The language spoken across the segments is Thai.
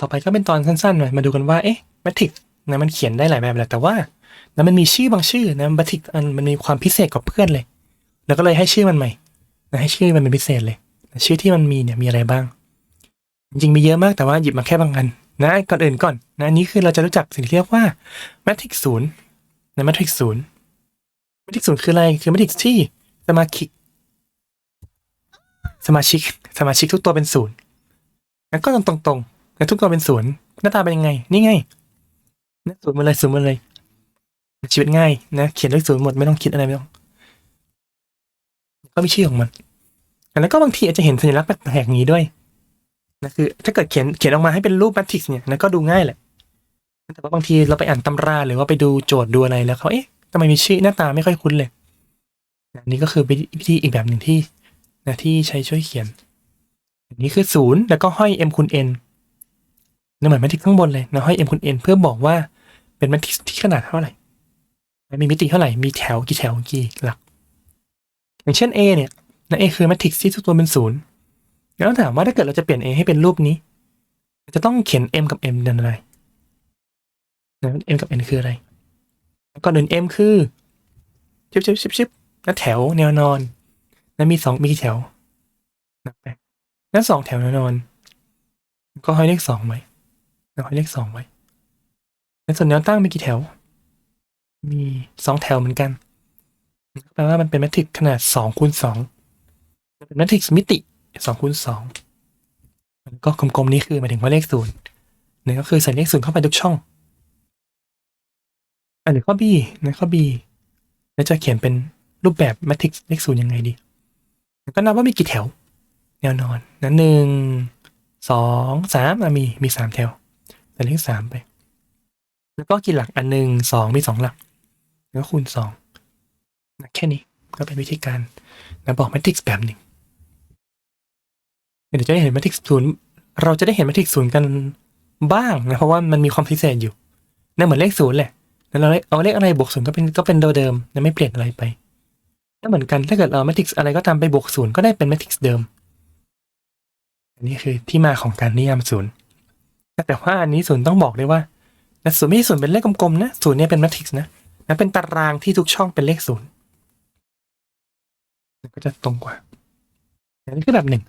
ต่อไปก็เป็นตอนสั้นๆหน่อยมาดูกันว่าเอ๊ะแมทริกนะมันเขียนได้หลายแบบแหละแต่ว่านะมันมีชื่อบางชื่อนะแมทริกอันมันมีความพิเศษกว่าเพื่อนเลย แล้วก็เลยให้ชื่อมันใหม่นะให้ชื่อมันเป็นพิเศษเลยนะชื่อที่มันมีเนี่ยมีอะไรบ้าง จริงๆมีเยอะมากแต่ว่าหยิบมาแค่บางอันนะก่อนอื่นก่อนนะอันนี้คือเราจะรู้จักสิ่งที่เรียกว่าแมทริกศูนย์นะแมทริกศูนย์แมทริกศูนย์คืออะไรคือแมทริกที่สมาชิกสมาชิกสมาชิกทุกตัวเป็นศูนย์งั้นก็ตรงๆ แล้วทุกตัวเป็นศูนย์หน้าตาเป็นยังไง นี่ไงนะศูนย์หมาเลยศูนย์หมาเลย ชีวิตง่ายนะเขียนเลขศูนย์หมดไม่ต้องคิดอะไรไม่ต้องก็มีชื่อของมันแล้วก็บางทีอาจจะเห็นสัญลักษณ์แปลกๆอย่างนี้ด้วยนะคือ ถ้าเกิดเขียนเขียนออกมาให้เป็นรูปแมทริกซ์เนี่ยนะก็ดูง่ายแหละแต่ว่าบางทีเราไปอ่านตำราหรือว่าไปดูโจทย์ดูอะไรแล้วเขาเอ๊ะทำไมมีชื่อหน้าตาไม่ค่อยคุ้นเลยนะนี่ก็คือวิธีอีกแบบหนึ่งที่นะที่ใช้ช่วยเขียนอันนี้คือศูนย์แล้วก็ห้อย m คูณ n นเหมือนแมทริกซ์ข้างบนเลยนะห้อย m คูณ n เพื่อบอกว่าเป็นแมทริกซ์ที่ขนาดเท่าไหร่มีมิติเท่าไหร่ มีแถวกี่แถวกี่หลัก อย่างเช่น A เนี่ยนะ A คือแมทริกซ์ที่ทุกตัวเป็นศูนย์แล้วถามว่าถ้าเกิดเราจะเปลี่ยน A ให้เป็นรูปนี้ จะต้องเขียน M กับ M เป็นอะไรนะ M กับ N คืออะไรก่อนอื่น M คือชิบชิบชิบชิบแล้วแถวแนวนอน แล้วมีสองมีกี่แถวนับไปแล้วสองแถวแนวนอน ก็ห้อยเลขสองไว้ แล้วห้อยเลขสองไว้แล้วส่วนแนวตั้งมีกี่แถว มีสองแถวเหมือนกัน แปลว่ามันเป็นแมทริกซ์ขนาดสองคูณสองเป็นแมทริกซ์มิติสองคูณสองก็กลมๆนี้คือหมายถึงว่าเลขศูนย์นี่ก็คือใส่เลขศูนย์เข้าไปทุกช่อง อันหรือข้อ B นะข้อ B แล้วจะเขียนเป็นรูปแบบแมทริกซ์เลขศูนย์ยังไงดี ก็นับว่ามีกี่แถว แนวนอนนะหนึ่งสองสามมีมีสามแถว ใส่เลขสามไป แล้วก็กี่หลักอันหนึ่งสองมีสองหลัก แล้วก็คูณสองนะแค่นี้ก็เป็นวิธีการนะบอกแมทริกซ์แบบหนึ่งเดี๋ยวจะได้เห็นแมทริกซ์ศูนย์เราจะได้เห็นแมทริกซ์ศูนย์กันบ้างนะเพราะว่ามันมีความพิเศษอยู่นะเหมือนเลขศูนย์แหละแล้วเราเอาเลขอะไรบวกศูนย์ก็เป็นก็เป็นเดิมนะไม่เปลี่ยนอะไรไปแล้วเหมือนกันถ้าเกิดเราแมทริกซ์อะไรก็ตามไปบวกศูนย์ก็ได้เป็นแมทริกซ์เดิมอันนี้คือที่มาของการนิยามศูนย์ แต่ว่าอันนี้ศูนย์ต้องบอกด้วยว่านะศูนย์ไม่ใช่ศูนย์เป็นเลขกลมๆนะศูนย์เนี่ยเป็นแมทริกซ์นะนะเป็นตารางที่ทุกช่องเป็นเลขศูนย์ก็จะตรงกว่าอันนี้คือแบบหนึ่ง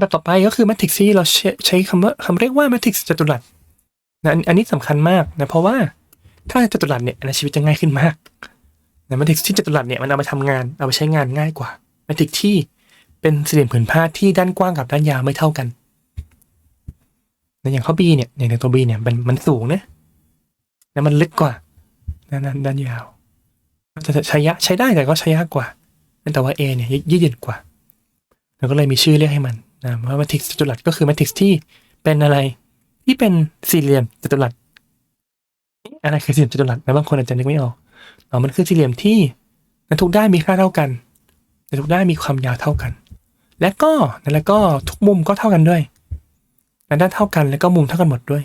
แบบต่อไปก็คือแมทริกซ์ที่เราใช้คำว่าคำเรียกว่าแมทริกซ์จัตุรัสนะอันนี้สำคัญมากนะเพราะว่าถ้าจัตุรัสเนี่ยนะชีวิตจะง่ายขึ้นมากนะแมทริกซ์ที่จัตุรัสเนี่ยมันเอาไปทำงานเอาไปใช้งานง่ายกว่าแมทริกซ์ที่เป็นสี่เหลี่ยมผืนผ้าที่ด้านกว้างกับด้านยาวไม่เท่ากัน นะอย่างเข้อ B เนี่ย อย่างตัว B เนี่ยมันมันสูงนะแล้วมันลึกกว่าด้านด้านยาวจะใช้ยะใช้ได้แต่ก็ใช้ยากกว่า แต่ว่า A เนี่ยยืดหยุ่นกว่า แล้วก็เลยมีชื่อเรียกให้มันนะว่าแมทริกซ์จัตุรัสก็คือแมทริกซ์ที่เป็นอะไรที่เป็นสี่เหลี่ยมจัตุรัสอะไรคือสี่เหลี่ยมจัตุรัสนะบางคนอาจจะนึกไม่ออกอ๋อมันคือสี่เหลี่ยมที่ทุกด้านมีค่าเท่ากันแต่ทุกด้านมีความยาวเท่ากัน และก็แล้วก็ทุกมุมก็เท่ากันด้วย และด้านเท่ากันแล้วก็มุมเท่ากันหมดด้วย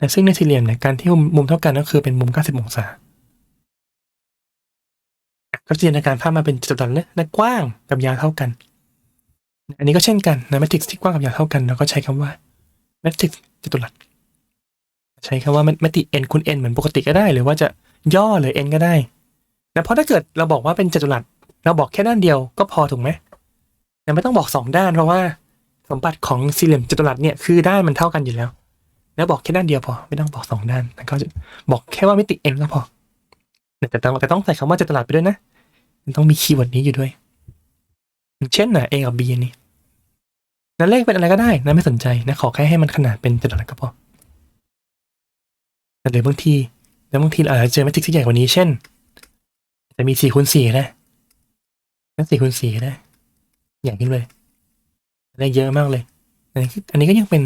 นะซึ่งในสี่เหลี่ยมเนี่ยการที่มุมเท่ากันก็คือเป็นมุม 90 องศา ก็จินตนาการภาพมาเป็นจัตุรัสนะนะกว้างกับยาวเท่ากัน อันนี้ก็เช่นกันนะแมทริกซ์ที่กว้างกับยาวเท่ากันเราก็ใช้คำว่าแมทริกซ์จัตุรัสใช้คำว่าแมทริกซ์ n คูณ n เหมือนปกติก็ได้ หรือว่าจะย่อหรือ n ก็ได้นะเพราะถ้าเกิดเราบอกว่าเป็นจัตุรัสเราบอกแค่ด้านเดียวก็พอถูกไหมแต่ไม่ต้องบอกสองด้านเพราะว่า สมบัติของสี่เหลี่ยมจัตุรัสเนี่ยคือด้านมันเท่ากันอยู่แล้ว แล้วบอกแค่ด้านเดียวพอไม่ต้องบอกสองด้านแล้วก็บอกแค่ว่ามิติ n ก็พอแต่ต้องแต่ต้องใส่คำว่าจัตุรัสไปด้วยนะมันต้องมีคีย์เวิร์ดนี้อยู่ด้วย เช่นนะ A กับ B อันนี้นั่นเลขเป็นอะไรก็ได้นะไม่สนใจนะขอแค่ให้มันขนาดเป็นจัตุรัสก็พอหรือบางทีแล้วบางทีอาจจะเจอแมทริกซ์ที่ใหญ่กว่านี้เช่น จะมีสี่คูณสี่นั่นสี่คูณสี่ได้ใหญ่ขึ้นเลย ได้เยอะมากเลยอันนี้อันนี้ก็ยังเป็น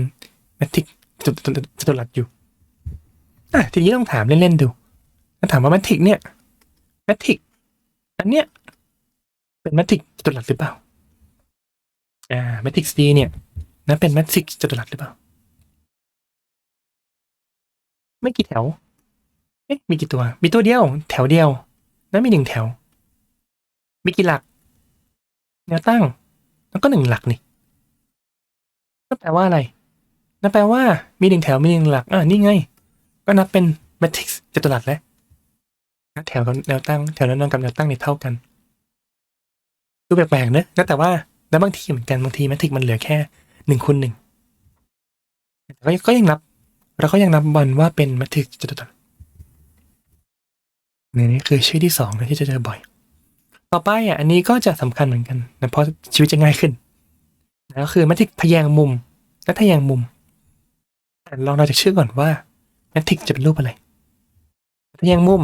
แมทริกจตุรัสอยู่อะทีนี้ต้องถามเล่น ๆ ดูถามว่าแมทริกเนี่ยแมทริกอันเนี้ยเป็นแมทริกจตุรัสหรือเปล่าอ่าแมทริกซีเนี่ยนะเป็นแมทริกจตุรัสหรือเปล่า ไม่กี่แถวเอ๊ะมีกี่ตัว มีตัวเดียว แถวเดียวนะมีหนึ่งแถว มีกี่หลัก แนวตั้ง แล้วก็หนึ่งหลักนี่ ก็แปลว่าอะไรนั่นแปลว่ามีหนึ่งแถวมีหนึ่งหลักอ่านี่ไง ก็นับเป็นแมทริกซ์จัตุรัสแล้วแถวกับแนวตั้งแถวแนวนอนกับแนวตั้งเนี่ยเท่ากันดูแปลกๆเนอะแต่ว่าแล้วบางทีเหมือนกันบางทีแมทริกซ์มันเหลือแค่หนึ่งคูณหนึ่งแต่ก็ยังนับเราก็ยังนับบอลว่าเป็นแมทริกซ์จัตุรัสนี่นี่คือชื่อที่สองนะที่จะเจอบ่อย ต่อไปอะอันนี้ก็จะสำคัญเหมือนกันนะเพราะชีวิตจะง่ายขึ้น นะก็คือแมทริกซ์ทะแยงมุมและทะแยงมุมอ่ลองเราจากชื่อก่อนว่าแมทริกซ์จะเป็นรูปอะไรทะแยงมุม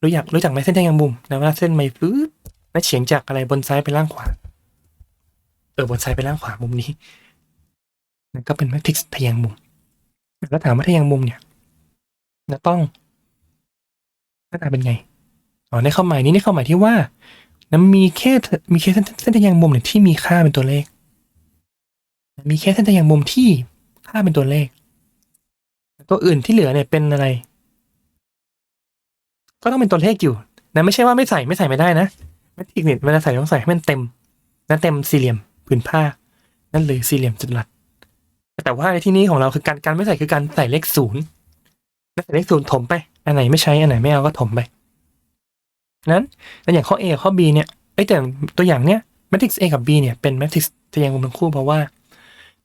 รู้อยากรู้จักไหมเส้นทะแยงมุมนะว่าเส้นไม่ปื๊ดและเฉียงจากอะไรบนซ้ายไปล่างขวาเออบนซ้ายไปล่างขวามุมนี้นั่นก็เป็นแมทริกซ์ทะแยงมุม แล้วถามว่าทะแยงมุมเนี่ยจะต้องหน้าตาเป็นไงอ๋อในความหมายนี้ในความหมายที่ว่านั้นมีแค่มีแค่เส้นเส้นทะแยงมุมเนี่ยที่มีค่าเป็นตัวเลข มีแค่เส้นทะแยงมุมที่ค่าเป็นตัวเลข ตัวอื่นที่เหลือเนี่ยเป็นอะไร ก็ต้องเป็นตัวเลขอยู่นะไม่ใช่ว่าไม่ใส่ไม่ใส่ไม่ได้นะไม่อีกเนิดเวลาใส่ต้องใส่ให้มันเต็มนั่นเต็มสี่เหลี่ยมผืนผ้า นั่นเลยสี่เหลี่ยมจัตุรัสแต่ว่าในที่นี้ของเราคือการการไม่ใส่คือการใส่เลขศูนย์แล้วใส่เลขศูนย์ถมไป อันไหนไม่ใช้อันไหนไม่เอาก็ถมไปนั้นแล้วอย่างข้อ A กับข้อ B เนี่ยไอ้แต่ตัวอย่างเนี้ย matrix A กับ B เนี่ยเป็น matrix ทะแยงมุมทั้งคู่เพราะว่า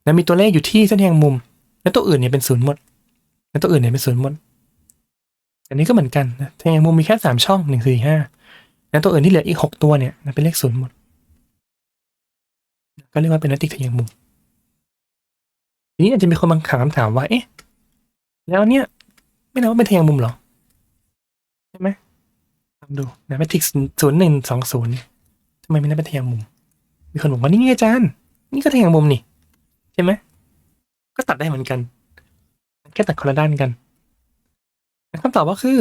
นะมีตัวเลขอยู่ที่เส้นแยงมุม แล้วตัวอื่นเนี่ยเป็นศูนย์หมด แล้วตัวอื่นเนี่ยเป็นศูนย์หมด อันนี้ก็เหมือนกันนะทะแยงมุมมีแค่สามช่องหนึ่งสี่ห้าแล้วตัวอื่นที่เหลืออีกหกตัวเนี่ยนะเป็นเลขศูนย์หมด ก็เรียกว่าเป็น matrix ทะแยงมุม ทีนี้อาจจะมีคนบางถามคำถามว่าเอ๊ะแล้วเนี่ย ไม่นับว่าเป็นทะแยงมุมหรอใช่ไหมลองดูนะแมทริกซ์ศูนย์หนึ่งสองศูนย์ทำไมไม่นับเป็นทะแยงมุม มีคนบอกว่านี่ไงอาจารย์นี่ก็ทะแยงมุมนี่ ใช่ไหม ก็ตัดได้เหมือนกัน แค่ตัดคนละด้านกันคำตอบว่าคือ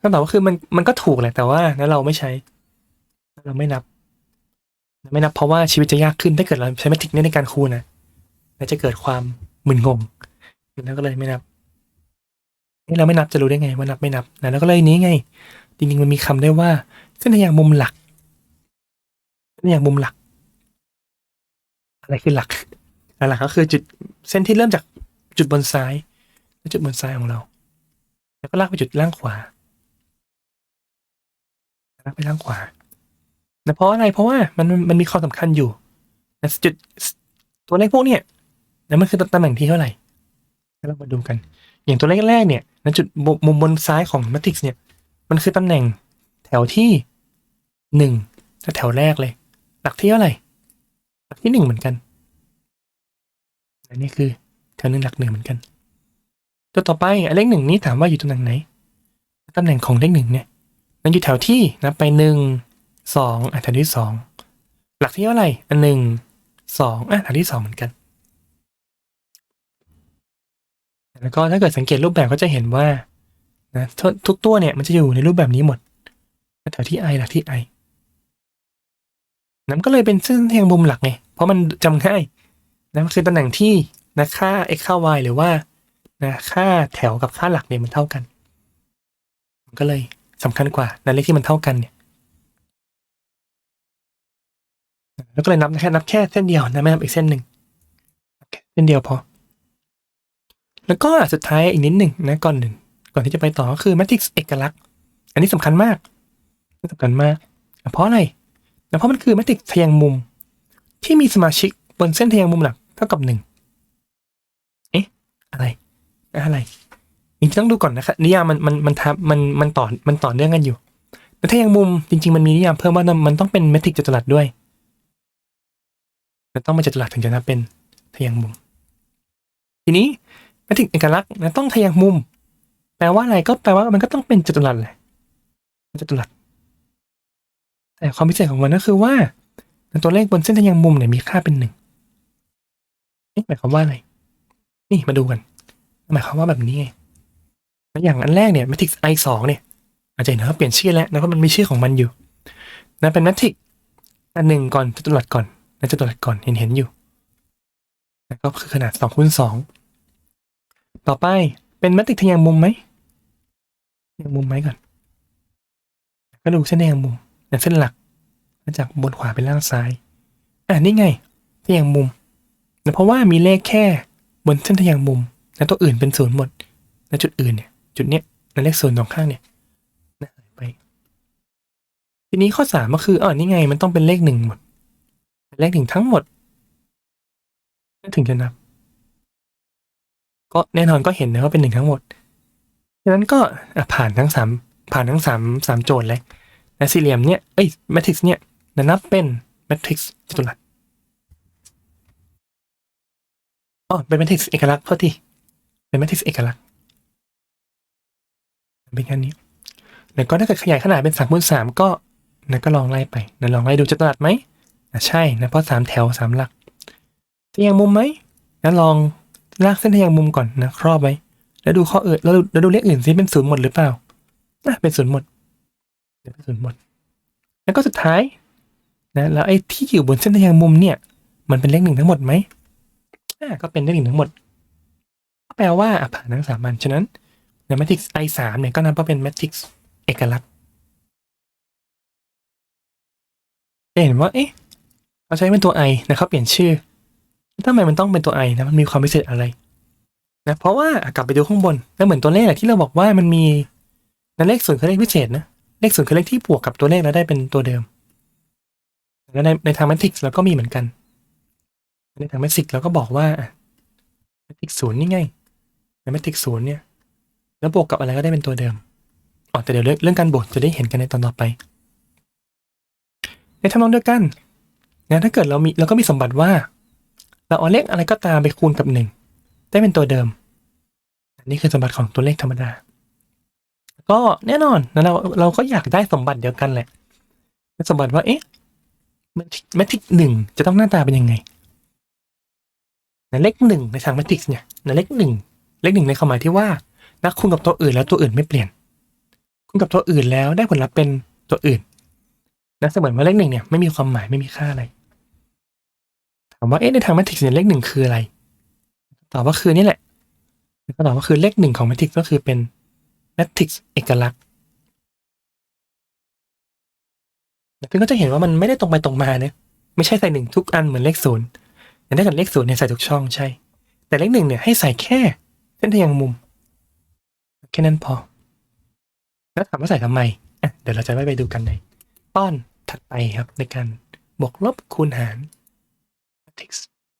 คำตอบว่าคือมันมันก็ถูกแหละแต่ว่าแล้วเราไม่ใช้ เราไม่นับ ไม่นับเพราะว่าชีวิตจะยากขึ้นถ้าเกิดเราใช้แมทริกซ์ในการคูณนะแล้วจะเกิดความมึนงงแล้วก็เลยไม่นับนี่เราไม่นับจะรู้ได้ไงว่านับไม่นับนะแล้วก็เลยนี้ไง จริงๆมันมีคำได้ว่าเส้นทะแยงมุมหลักเส้นทะแยงมุมหลัก อะไรคือหลัก หลักก็คือจุดเส้นที่เริ่มจากจุดบนซ้ายและจุดบนซ้ายของเรา แล้วก็ลากไปจุดล่างขวาลากไปล่างขวานะเพราะอะไรเพราะว่ามันมันมีความสำคัญอยู่นะจุดตัวเลขพวกเนี้ยแล้วมันคือตำแหน่งที่เท่าไหร่เรามาดูกัน อย่างตัวเลขแรกเนี่ยณจุดมุมบนซ้ายของแมทริกซ์เนี่ย มันคือตำแหน่งแถวที่หนึ่งแถวแรกเลย หลักที่เท่าไหร่หลักที่หนึ่งเหมือนกัน อันนี้คือแถวหนึ่งหลักหนึ่งเหมือนกัน ตัวต่อไปเลขหนึ่งนี้ถามว่าอยู่ตำแหน่งไหนตำแหน่งของเลขหนึ่งเนี่ย มันอยู่แถวที่นับไปหนึ่งสองอะแถวที่สองหลักที่เท่าไหร่อันหนึ่งสองอะแถวที่สองเหมือนกัน แล้วก็ถ้าเกิดสังเกตรูปแบบก็จะเห็นว่านะทุกตัวเนี่ยมันจะอยู่ในรูปแบบนี้หมดแถวที่ i หลักที่ i นั้นก็เลยเป็นเส้นทางมุมหลักไงเพราะมันจำง่าย นะมันคือตำแหน่งที่นะค่า x ค่า y หรือว่านะค่าแถวกับค่าหลักเนี่ยมันเท่ากัน มันก็เลยสำคัญกว่านะเลขที่มันเท่ากันเนี่ยแล้วก็เลยนับแค่นับแค่เส้นเดียวนะไม่นับอีกเส้นหนึ่งเส้นเดียวพอ แล้วก็สุดท้ายอีกนิดหนึ่งนะก่อนหนึ่งก่อนที่จะไปต่อก็คือแมทริกซ์เอกลักษณ์ อันนี้สำคัญมากสำคัญมาก เพราะอะไรเพราะมันคือแมทริกซ์ทะแยงมุมที่มีสมาชิก บนเส้นทะแยงมุมหลักเท่ากับหนึ่งเอ๊ะ อะไร อะไรจริงๆต้องดูก่อนนะครับนิยามมันมันมันทับมันมันต่อมันต่อเนื่องกันอยู่แต่ทะแยงมุมจริง ๆ มันมีนิยามเพิ่มว่ามันต้องเป็นแมทริกจัตุรัสด้วย มันต้องมาจัตุรัสถึงจะนับเป็นทะแยงมุม ทีนี้แมทริกเอกลักษณ์นะต้องทะแยงมุม แปลว่าอะไรก็แปลว่ามันก็ต้องเป็นจัตุรัสแหละจัตุรัสแต่ความพิเศษของมันก็คือว่าตัวเลขบนเส้นทะแยงมุมเนี่ยมีค่าเป็นหนึ่ง หมายความว่าอะไร นี่มาดูกัน หมายความว่าแบบนี้ไงอย่างอันแรกเนี่ยแมทริกซ์ i สองเนี่ย อาจจะเห็นว่าเปลี่ยนชื่อแล้วนะเพราะมันมีชื่อของมันอยู่นะเป็นแมทริกซ์อันหนึ่งก่อนจตุรัสก่อนนะจตุรัสก่อนเห็นเห็นอยู่นะก็คือขนาดสองคูณสองต่อไปเป็นแมทริกซ์ทะแยงมุมไหมทะแยงมุมไหมก่อน ก็ดูเส้นทะแยงมุมเส้นหลักมาจากบนขวาเป็นล่างซ้าย อ่านี่ไงทะแยงมุม เพราะว่ามีเลขแค่บนเส้นทางมุมแลวตัวอื่นเป็นศูนย์หมดแล้วจุดอื่นเนี่ยจุดเนี้ยแล้วเลขศูนย์สองข้างเนี่ยนะหายไป ทีนี้ข้อสามก็คืออ๋อนี่ไงมันต้องเป็นเลขหนึ่งหมด เลขหนึ่งทั้งหมดนั่นถึงจะนับ ก็แน่นอนก็เห็นนะว่าเป็นหนึ่งทั้งหมดฉะนั้นก็ผ่านทั้งสามผ่านทั้งสามสามโจทย์เลยและสี่เหลี่ยมเนี่ยเอ้ยแมทริกซ์เนี่ยนับเป็นแมทริกซ์จัตุรัส อ๋อเป็นแมทริกซ์เอกลักษณ์เพราะที่เป็นแมทริกซ์เอกลักษณ์เป็นแค่นี้แล้วก็ถ้าเกิดขยายขนาดเป็นสามคูณสามก็นะก็ลองไล่ไปนะลองไล่ดูจัตุรัสไหมอะใช่นะเพราะสามแถวสามหลักทะแยงมุมไหมนะลองลากเส้นทะแยงมุมก่อนนะครอบไว้แล้วดูข้ออื่นแล้วดูแล้วดูเลขอื่นซิเป็นศูนย์หมดหรือเปล่าอะเป็นศูนย์หมดเดี๋ยวเป็นศูนย์หมด แล้วก็สุดท้ายนะแล้วไอ้ที่อยู่บนเส้นทะแยงมุมเนี่ย มันเป็นเลขหนึ่งทั้งหมดไหม ก็เป็นเลขหนึ่งทั้งหมดแปลว่าอผ่านทั้งสามอันฉะนั้นในแมทริกซ์ I สามเนี่ยก็นับว่าเป็นแมทริกซ์เอกลักษณ์จะเห็นว่าเอ๊ะเราใช้เป็นตัว I นะครับเปลี่ยนชื่อทำไมมันต้องเป็นตัว I นะมันมีความพิเศษอะไรนะเพราะว่ากลับไปดูข้างบนแล้วเหมือนตัวเลขแหละที่เราบอกว่ามันมีนะเลขศูนย์คือเลขพิเศษนะเลขศูนย์คือเลขที่บวกกับตัวเลขแล้วได้เป็นตัวเดิมแล้วในในทางแมทริกซ์เราก็มีเหมือนกัน ในทางแมทริกเราก็บอกว่าแมทริกศูนย์นี่ไงในแมทริกศูนย์เนี่ย แล้วบวกกับอะไรก็ได้เป็นตัวเดิมอ๋อแต่เดี๋ยวเรื่องเรื่องการบวกจะได้เห็นกันในตอนต่อไป ในทำนองเดียวกันนะถ้าเกิดเรามีเราก็มีสมบัติว่า เราเอาเลขอะไรก็ตามไปคูณกับหนึ่งได้เป็นตัวเดิม อันนี้คือสมบัติของตัวเลขธรรมดา ก็แน่นอนนะเราเราก็อยากได้สมบัติเดียวกันแหละสมบัติว่าเอ๊ะแมทริกหนึ่งจะต้องหน้าตาเป็นยังไง ในเลขหนึ่งในทางแมทริกซ์เนี่ยในเลขหนึ่งเลขหนึ่งในความหมายที่ว่านักคูณกับตัวอื่นแล้วตัวอื่นไม่เปลี่ยน คูณกับตัวอื่นแล้วได้ผลลัพธ์เป็นตัวอื่นนะเสมือนว่าเลขหนึ่งเนี่ยไม่มีความหมายไม่มีค่าอะไรถามว่าเอ๊ะในทางแมทริกซ์เนี่ยเลขหนึ่งคืออะไรตอบว่าคือนี่แหละก็ตอบว่าคือเลขหนึ่งของแมทริกซ์ก็คือเป็นแมทริกซ์เอกลักษณ์ซึ่งก็จะเห็นว่ามันไม่ได้ตรงไปตรงมาเนี่ยไม่ใช่ใส่หนึ่งทุกอันเหมือนเลขศูนย์ แต่ถ้าเกิดเลขศูนย์เนี่ยใส่ทุกช่องใช่ แต่เลขหนึ่งเนี่ยให้ใส่แค่เส้นทางมุม แค่นั้นพอ แล้วถามว่าใส่ทำไมอะเดี๋ยวเราจะไปไปดูกันในตอนถัดไปครับในการบวกลบคูณหาร text